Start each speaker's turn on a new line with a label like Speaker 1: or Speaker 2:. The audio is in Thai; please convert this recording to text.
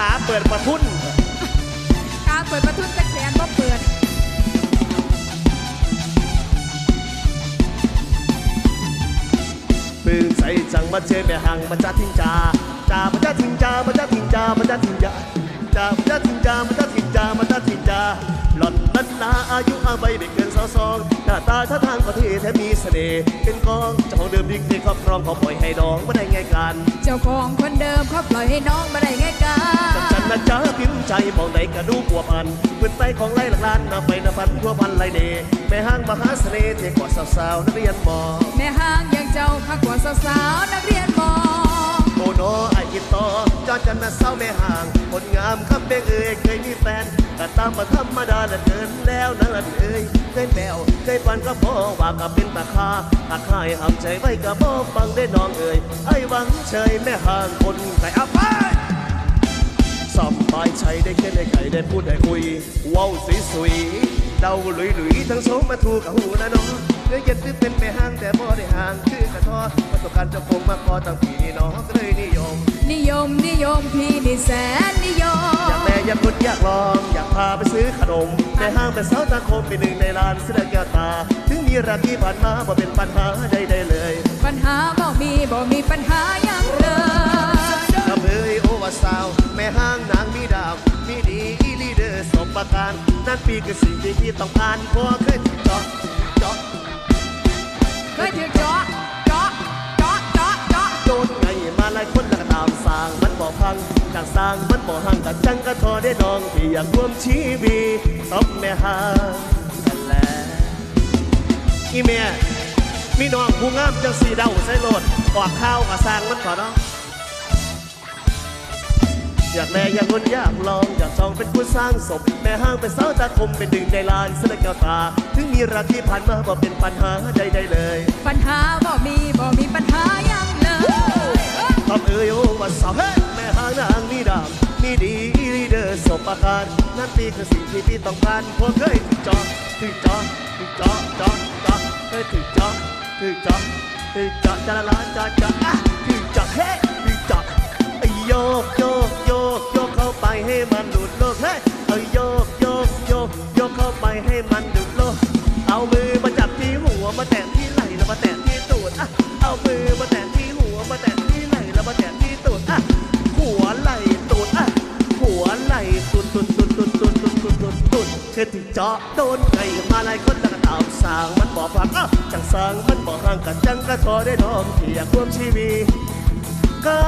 Speaker 1: ขาเปิดประทุน
Speaker 2: กาเปิดประทุนจะแขนบ่เปิด
Speaker 1: ปืนใส่จังมาเจอแม่หังมาจ้าทิ้งจาจามาจ้าทิ้งจามาจ้าทิ้งจามาจ้าทิ้งจาจามาจ้าทิ้งจามาจ้าทิ้งจามาจ้าทิ้งจาหล่อนนั้นนาอายุอาใบไม่เกินสาวสองห น้าตาท่าทางก็เท่แถมมีเสน่ห์เป็นกองเจ้าของเดิมดิ้งที่ครอบครองขอปล่อยให้น้องไม่ได้ไงกัน
Speaker 2: เจ้าของคนเดิมเขาปล่อยให้น้องมาได้ไงกา
Speaker 1: จับจันนะจ้าพิมพ์ใจมองไหนกระดูกหัวพันปืนไตของไล่หลักล้านนาไฟนาฟันทั่วพันไรเดแม่ห้างมหาเสน่ห์เทกว่าสาวๆนักเรียนมอ
Speaker 2: แม่ห้างอย่างเจ้าข้ากว่าสาวๆนักเรียนมอ
Speaker 1: โอโนไอกินต่อ กันนะเศร้าแม่ห่างคนงามคำเบงเอ่ยเคยมีแฟนก็ตามมาธรรมดาน่ะเกินแล้วนั่นเอ่ยเคยแปวเคยปันก็พอว่ากับเป็นตาคาหากใครหำใจไว้ก็บ่ฟังได้น้องเอ่ยไอ้หวังเฉยแม่ห่างคนไก่อับไปสบายใจได้แค่ได้ไก่ได้พูดได้คุยว้าวสวยสวยเดาหลุยหลุยทั้งโสมมาถูกกับหูนะน้องเนื้อเย็นคือเป็นแม่ห้างแต่บ่ได้ห่างคือกระทอประสบการณ์จะคงมาพอตั้งปีน้องเลย ม
Speaker 2: นิยมพี่นี่แสนนิย
Speaker 1: อยาก
Speaker 2: ม
Speaker 1: แม่อยากคุณอยากลอง อยากพาไปซื้อขนมแม่ห้างเป็นสาวตาคมเป็นหนึ่งในร้านเสื้อแก้วตา ถึงมีราที่ผ่านมาบ่เป็นปัญหาใดๆเลย
Speaker 2: ปัญหาบ่มีบ่มีปัญหาหยังเลย
Speaker 1: กระเบยโอวาสาว แม่ห้างนางมีดาว มีดีอีลีเดอร์สมประการ นั่นปีคือสิ่งที่พี่ต้องการเพราะเคยเจาะเจาะ
Speaker 2: เคยถือเจาะา
Speaker 1: กสร้างมันบ่ห่างกับจังก็ทอได้น้องที่อยากร่วมชีวิตต้องแม่ห้างนั่นแหละอีเมียมีน้องผู้งามจังสีเดาใส่โลดออกข้าวกับสร้างมันก่อนเนาะอยากแลอยากงนอยากลองอยากจองเป็นผู้สร้างสมแม่ห้างเป็นสาวตาคมเป็นดึงในลานเสนอแก้วตา ถึงมีรักที่ผ่านมาบ่เป็นปัญหาใดๆเลย
Speaker 2: ปัญหาบ่มีบ่มีปัญหาหยังเลย
Speaker 1: ทำเอ่ยโอว่าสาวเฮ้ ประการนั่นปีคือสิ่งที่พี่ต้องการพวกเคยถึงจอถึงจอถึงจอจอจอเคยถึงจอถึงจอถึงจอจะละละจอจออะถึงจอเฮ้ยถึงจอไอโยกโยกโยกโยกเข้าไปให้มันหลุดโลกเฮ้ยเอโยกโยกโยกโยกเข้าไปให้มันหลุดโลกเอามือมาจับที่หัวมาแตะที่ไหล่แล้วมาแตะที่ตูดอะเอามือมาแตะ คยถึงเจาะโดนไก่มาหลายคนแล้วก็ตามสร้างมันบอกฟังอ้าวจังสร้างมันบอกห่างกันจังกระทอได้น้องที่ยากร่วมชีวิตก็